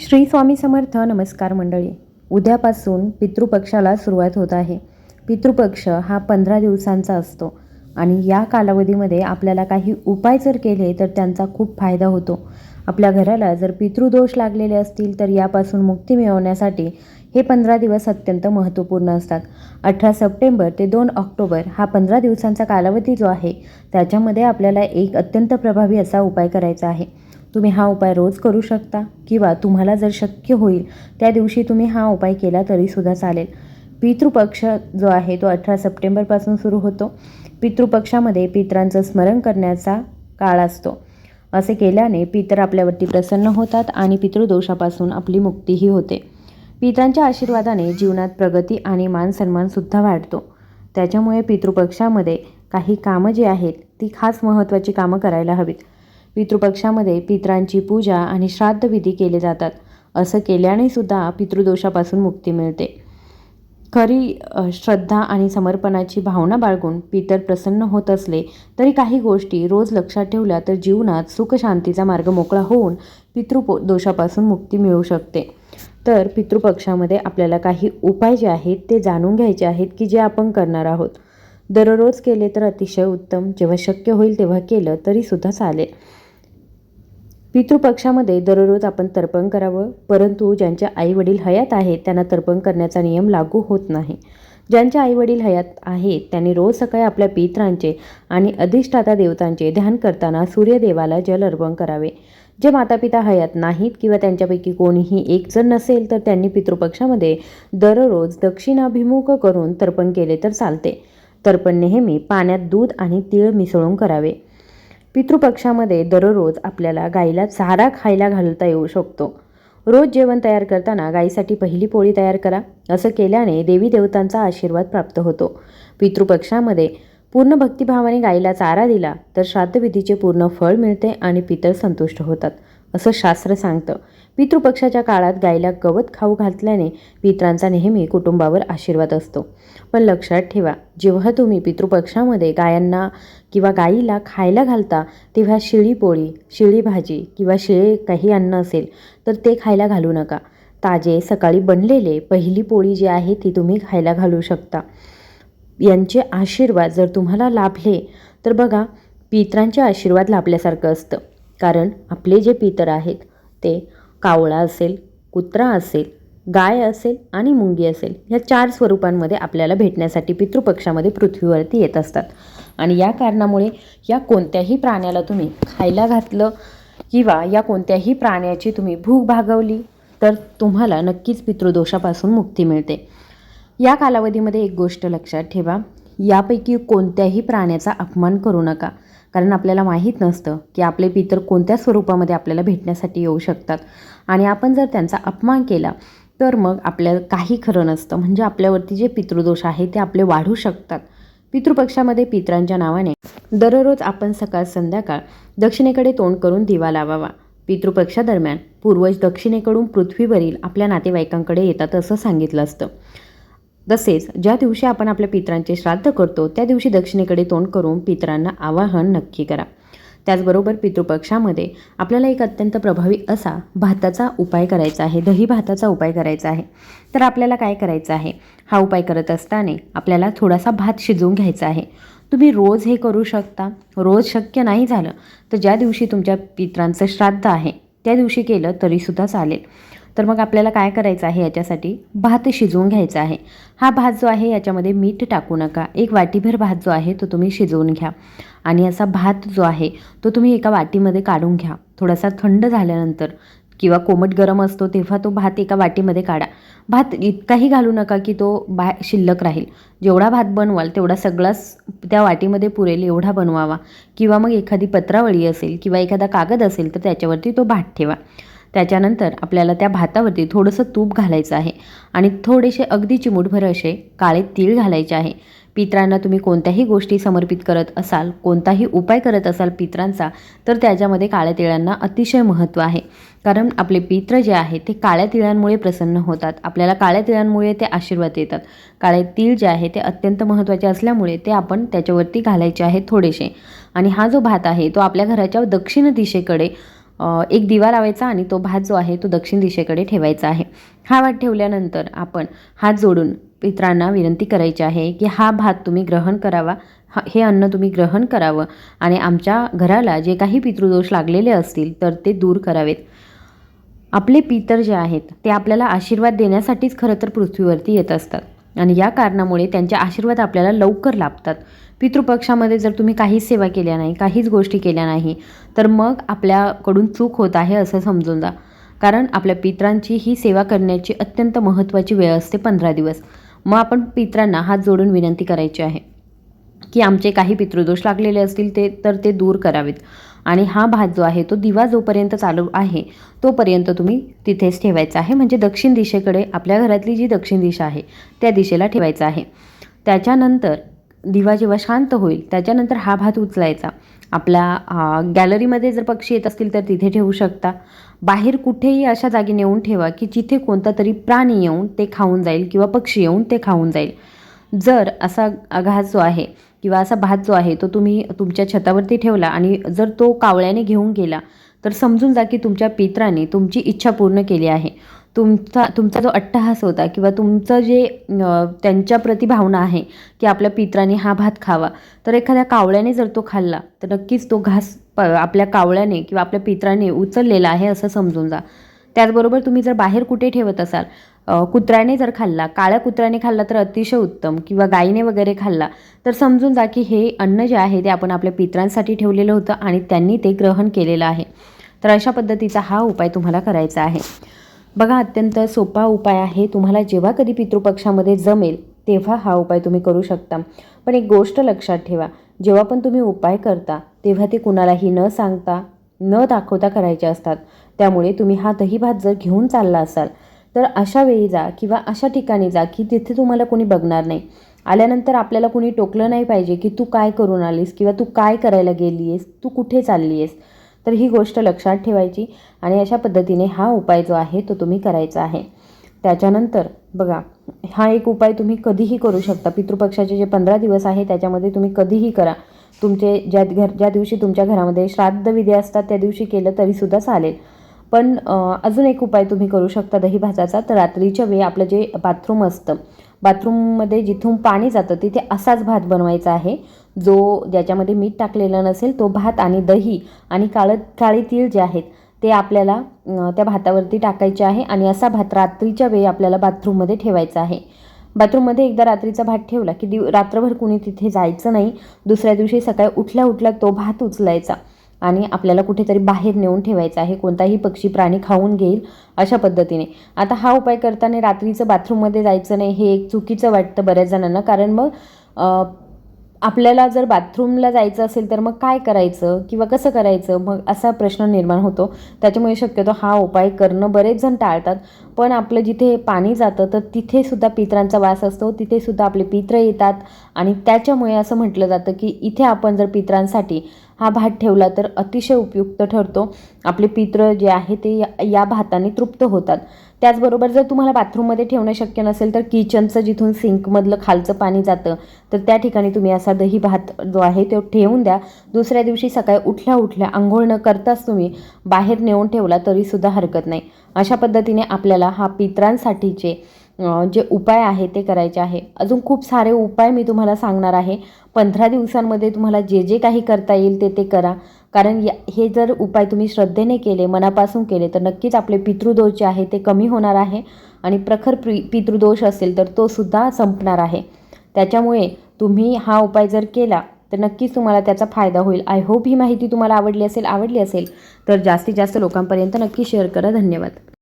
श्री स्वामी समर्थ नमस्कार मंडळी. उद्यापासून पितृपक्षाला सुरुवात होत आहे. पितृपक्ष हा पंधरा दिवसांचा असतो आणि या कालावधीमध्ये आपल्याला काही उपाय जर केले तर त्यांचा खूप फायदा होतो. आपल्या घराला जर पितृदोष लागलेले असतील तर यापासून मुक्ती मिळवण्यासाठी हे पंधरा दिवस अत्यंत महत्त्वपूर्ण असतात. अठरा सप्टेंबर ते दोन ऑक्टोबर हा पंधरा दिवसांचा कालावधी जो आहे त्याच्यामध्ये आपल्याला एक अत्यंत प्रभावी असा उपाय करायचा आहे. तुम्ही हा उपाय रोज करू शकता किंवा तुम्हाला जर शक्य होईल त्या दिवशी तुम्ही हा उपाय केला तरीसुद्धा चालेल. पितृपक्ष जो आहे तो अठरा सप्टेंबरपासून सुरू होतो. पितृपक्षामध्ये पितरांचं स्मरण करण्याचा काळ असतो. असे केल्याने पितर आपल्यावरती प्रसन्न होतात आणि पितृदोषापासून आपली मुक्तीही होते. पितरांच्या आशीर्वादाने जीवनात प्रगती आणि मान सन्मानसुद्धा वाढतो. त्याच्यामुळे पितृपक्षामध्ये काही कामं जी आहेत ती खास महत्त्वाची कामं करायला हवीत. पितृपक्षामध्ये पितरांची पूजा आणि श्राद्धविधी केले जातात. असं केल्याने सुद्धा पितृदोषापासून मुक्ती मिळते. खरी श्रद्धा आणि समर्पणाची भावना बाळगून पितर प्रसन्न होत असले तरी काही गोष्टी रोज लक्षात ठेवल्या तर जीवनात सुखशांतीचा मार्ग मोकळा होऊन पितृपो दोषापासून मुक्ती मिळू शकते. तर पितृपक्षामध्ये आपल्याला काही उपाय जे आहेत ते जाणून घ्यायचे आहेत की जे आपण करणार आहोत. दररोज केले तर अतिशय उत्तम जेव्हा शक्य होईल तेव्हा केलं तरीसुद्धा चालेल. पितृपक्षामध्ये दररोज आपण तर्पण करावं परंतु ज्यांच्या आईवडील हयात आहेत त्यांना तर्पण करण्याचा नियम लागू होत नाही. ज्यांच्या आईवडील हयात आहेत त्यांनी रोज सकाळी आपल्या पितरांचे आणि अधिष्ठाता देवतांचे ध्यान करताना सूर्यदेवाला जल अर्पण करावे. जे मातापिता हयात नाहीत किंवा त्यांच्यापैकी कोणीही एक जण नसेल तर त्यांनी पितृपक्षामध्ये दररोज दक्षिणाभिमुख करून तर्पण केले तर चालते. तर्पण नेहमी पाण्यात दूध आणि तीळ मिसळून करावे. पितृपक्षामध्ये दररोज आपल्याला गाईला चारा खायला घालता येऊ शकतो. रोज जेवण तयार करताना गाईसाठी पहिली पोळी तयार करा असं केल्याने देवी देवतांचा आशीर्वाद प्राप्त होतो. पितृपक्षामध्ये पूर्ण भक्तिभावाने गाईला चारा दिला तर श्राद्धविधीचे पूर्ण फळ मिळते आणि पितर संतुष्ट होतात असं शास्त्र सांगतं. पितृपक्षाच्या काळात गायीला गवत खाऊ घातल्याने पित्रांचा नेहमी कुटुंबावर आशीर्वाद असतो. पण लक्षात ठेवा जेव्हा तुम्ही पितृपक्षामध्ये गायांना किंवा गाईला खायला घालता तेव्हा शिळी पोळी शिळी भाजी किंवा शिळे काही अन्न असेल तर ते खायला घालू नका. ताजे सकाळी बनलेले पहिली पोळी जी आहे ती तुम्ही खायला घालू शकता. यांचे आशीर्वाद जर तुम्हाला लाभले तर बघा पितरांचे आशीर्वाद लाभल्यासारखं असतं. कारण आपले जे पितर आहेत ते कावळा असेल कुत्रा असेल गाय असेल आणि मुंगी असेल या चार स्वरूपांमध्ये आपल्याला भेटण्यासाठी पितृपक्षामध्ये पृथ्वीवरती येत असतात. आणि या कारणामुळे या कोणत्याही प्राण्याला तुम्ही खायला घातलं किंवा या कोणत्याही प्राण्याची तुम्ही भूक भागवली तर तुम्हाला नक्कीच पितृदोषापासून मुक्ती मिळते. या कालावधीमध्ये एक गोष्ट लक्षात ठेवा यापैकी कोणत्याही प्राण्याचा अपमान करू नका. कारण आपल्याला माहीत नसतं की आपले पितर कोणत्या स्वरूपामध्ये आपल्याला भेटण्यासाठी येऊ शकतात. आणि आपण जर त्यांचा अपमान केला तर मग आपल्याला काही खरं नसतं. म्हणजे आपल्यावरती जे पितृदोष आहे ते आपले वाढू शकतात. पितृपक्षामध्ये पितरांच्या नावाने दररोज आपण सकाळ संध्याकाळ दक्षिणेकडे तोंड करून दिवा लावावा. पितृपक्षादरम्यान पूर्वज दक्षिणेकडून पृथ्वीवरील आपल्या नातेवाईकांकडे येतात असं सांगितलं असतं. तसेच ज्या दिवशी आपण आपल्या पितरांचे श्राद्ध करतो त्या दिवशी दक्षिणेकडे तोंड करून पित्रांना आवाहन नक्की करा. त्याचबरोबर पितृपक्षामध्ये आपल्याला एक अत्यंत प्रभावी असा भाताचा उपाय करायचा आहे दही भाताचा उपाय करायचा आहे. तर आपल्याला काय करायचं आहे? हा उपाय करत असताना आपल्याला थोडासा भात शिजवून घ्यायचा आहे. तुम्ही रोज हे करू शकता. रोज शक्य नाही झालं तर ज्या दिवशी तुमच्या पितरांचं श्राद्ध आहे त्या दिवशी केलं तरीसुद्धा चालेल. तर मग आपल्याला काय करायचं आहे याच्यासाठी? भात शिजवून घ्यायचा आहे. हा भात जो आहे याच्यामध्ये मीठ टाकू नका. एक वाटीभर भात जो आहे तो तुम्ही शिजवून घ्या. आणि असा भात जो आहे तो तुम्ही एका वाटीमध्ये काढून घ्या. थोडासा थंड झाल्यानंतर किंवा कोमट गरम असतो तेव्हा तो भात एका वाटीमध्ये काढा. भात इतकाही घालू नका की तो बा शिल्लक राहील. जेवढा भात बनवाल तेवढा सगळाच त्या वाटीमध्ये पुरेल एवढा बनवावा. किंवा मग एखादी पत्रावळी असेल किंवा एखादा कागद असेल तर त्याच्यावरती तो भात ठेवा. त्याच्यानंतर आपल्याला त्या भातावरती थोडंसं तूप घालायचं आहे. आणि थोडेसे अगदी चिमूटभर असे काळे तीळ घालायचे आहे. पित्रांना तुम्ही कोणत्याही गोष्टी समर्पित करत असाल कोणताही उपाय करत असाल पित्रांचा तर त्याच्यामध्ये काळ्या तिळांना अतिशय महत्त्व आहे. कारण आपले पित्र जे आहे ते काळ्या तिळांमुळे प्रसन्न होतात. आपल्याला काळ्या तिळांमुळे ते आशीर्वाद येतात काळे तीळ जे आहे ते अत्यंत महत्त्वाचे असल्यामुळे ते आपण त्याच्यावरती घालायचे आहे थोडेसे. आणि हा जो भात आहे तो आपल्या घराच्या दक्षिण दिशेकडे एक दिवा लावायचा आणि तो भात जो आहे तो दक्षिण दिशेकडे ठेवायचा आहे. हा भात ठेवल्यानंतर आपण हात जोडून पित्रांना विनंती करायची आहे की हा भात तुम्ही ग्रहण करावा हा हे अन्न तुम्ही ग्रहण करावं आणि आमच्या घराला जे काही पितृदोष लागलेले असतील तर ते दूर करावेत. आपले पितर जे आहेत ते आपल्याला आशीर्वाद देण्यासाठीच खरं तर पृथ्वीवरती येत असतात आणि या कारणामुळे त्यांचे आशीर्वाद आपल्याला लवकर लाभतात. पितृपक्षामध्ये जर तुम्ही काहीच सेवा केल्या नाही काहीच गोष्टी केल्या नाही तर मग आपल्याकडून चूक होत आहे असं समजून जा. कारण आपल्या पित्रांची ही सेवा करण्याची अत्यंत महत्त्वाची वेळ असते पंधरा दिवस. मग आपण पित्रांना हात जोडून विनंती करायची आहे की आमचे काही पितृदोष लागलेले असतील ते तर ते दूर करावेत. आणि हा भात जो आहे तो दिवा जोपर्यंत चालू आहे तोपर्यंत तुम्ही तिथेच ठेवायचा आहे. म्हणजे दक्षिण दिशेकडे आपल्या घरातली जी दक्षिण दिशा आहे त्या दिशेला ठेवायचा आहे. त्याच्यानंतर दिवा जेव्हा शांत होईल त्याच्यानंतर हा भात उचलायचा. आपल्या गॅलरीमध्ये जर पक्षी येत असतील तर तिथे ठेवू शकता. बाहेर कुठेही अशा जागी नेऊन ठेवा की जिथे कोणता तरी प्राणी येऊन ते खाऊन जाईल किंवा पक्षी येऊन ते खाऊन जाईल. जर असा घास जो आहे किंवा असा भात जो आहे तो तुम्ही तुमच्या छतावरती ठेवला आणि जर तो कावळ्याने घेऊन गेला तर समजून जा की तुमच्या पित्राने तुमची इच्छा पूर्ण केली आहे. तुमचा तुमचा जो अट्टहास होता किंवा तुमचं जे त्यांच्याप्रती त्यांच्या भावना आहे की आपल्या पित्राने हा भात खावा तर एखाद्या कावळ्याने जर तो खाल्ला तर नक्कीच तो घास प आपल्या कावळ्याने किंवा आपल्या पित्राने उचललेला आहे असं समजून जा. त्याचबरोबर तुम्ही जर बाहेर कुठे ठेवत असाल कुत्र्याने जर खाल्ला काळ्या कुत्र्याने खाल्ला तर अतिशय उत्तम किंवा गायीने वगैरे खाल्ला तर समजून जा की हे अन्न जे आहे ते आपण आपल्या पित्रांसाठी ठेवलेलं होतं आणि त्यांनी ते ग्रहण केलेलं आहे. तर अशा पद्धतीचा हा उपाय तुम्हाला करायचा आहे. बघा अत्यंत सोपा उपाय आहे. तुम्हाला जेव्हा कधी पितृपक्षामध्ये जमेल तेव्हा हा उपाय तुम्ही करू शकता. पण एक गोष्ट लक्षात ठेवा जेव्हा पण तुम्ही उपाय करता तेव्हा ते कुणालाही न सांगता न दाखवता करायचे असतात. त्यामुळे तुम्ही हा दही भात जर घेऊन चालला असाल तर अशा वेळी जा किंवा अशा ठिकाणी जा की तिथे तुम्हाला कोणी बघणार नाही. आल्यानंतर आपल्याला कोणी टोकलं नाही पाहिजे की तू काय करून आलीस किंवा तू काय करायला गेली आहेस तू कुठे चालली आहेस तर ही गोष्ट लक्षात ठेवायची आणि अशा पद्धतीने हा उपाय जो आहे तो तुम्ही करायचा आहे. त्याच्यानंतर बघा हा एक उपाय तुम्ही कधीही करू शकता. पितृपक्षाचे जे पंधरा दिवस आहे त्याच्यामध्ये तुम्ही कधीही करा. तुमचे ज्या घर ज्या दिवशी तुमच्या घरामध्ये श्राद्ध विधी असतात त्या दिवशी केलं तरीसुद्धा चालेल. पण अजून एक उपाय तुम्ही करू शकता दही भाताचा. तर रात्रीच्या वेळी आपलं जे बाथरूम असतं बाथरूममध्ये जिथून पाणी जातं तिथे असाच भात बनवायचा आहे. जो ज्याच्यामध्ये मीठ टाकलेलं नसेल तो भात आणि दही आणि काळं काळे तीळ जे आहेत ते आपल्याला त्या भातावरती टाकायचे आहे आणि असा भात रात्रीच्या वेळी आपल्याला बाथरूममध्ये ठेवायचा आहे. बाथरूममध्ये एकदा रात्रीचा भात ठेवला की दिव रात्रभर कुणी तिथे जायचं नाही. दुसऱ्या दिवशी सकाळी उठल्या उठल्या तो भात उचलायचा. आणि आपल्याला कुठेतरी बाहेर नेऊन ठेवायचं आहे. कोणताही पक्षी प्राणी खाऊन घेईल अशा पद्धतीने. आता हा उपाय करताना रात्रीचं बाथरूममध्ये जायचं नाही हे एक चुकीचं वाटतं बऱ्याच जणांना. कारण मग आपल्याला जर बाथरूमला जायचं असेल तर मग काय करायचं किंवा कसं करायचं? मग असा प्रश्न निर्माण होतो. त्याच्यामुळे शक्यतो हा उपाय करणं बरेच जण टाळतात. पण आपलं जिथे पाणी जातं तर तिथेसुद्धा पित्रांचा वास असतो. तिथेसुद्धा आपले पित्र येतात. आणि त्याच्यामुळे असं म्हटलं जातं की इथे आपण जर पित्रांसाठी हा भात ठेवला तर अतिशय उपयुक्त ठरतो. आपले पित्र जे आहे ते या भाताने तृप्त होतात. त्याचबरोबर जर तुम्हाला बाथरूममध्ये ठेवणं शक्य नसेल तर किचनचं जिथून सिंकमधलं खालचं पाणी जातं तर त्या ठिकाणी तुम्ही असा दही भात जो आहे तो ठेवून द्या. दुसऱ्या दिवशी सकाळी उठल्या उठल्या आंघोळ न करताच तुम्ही बाहेर नेऊन ठेवला तरीसुद्धा हरकत नाही. अशा पद्धतीने आपल्याला हा पित्रांसाठीचे जे उपाय आहे ते करायचे आहे. अजून खूप सारे उपाय मी तुम्हाला सांगणार आहे. पंधरा दिवसांमध्ये तुम्हाला जे जे काही करता येईल ते ते करा. कारण या हे जर उपाय तुम्ही श्रद्धेने केले मनापासून केले तर नक्कीच आपले पितृदोष जे आहे ते कमी होणार आहे आणि प्रखर पि पितृदोष असेल तर तो सुद्धा संपणार आहे. त्याच्यामुळे तुम्ही हा उपाय जर केला तर नक्कीच तुम्हाला त्याचा फायदा होईल. आय होप ही माहिती तुम्हाला आवडली असेल आवडली असेल तर जास्तीत जास्त लोकांपर्यंत नक्की शेअर करा. धन्यवाद.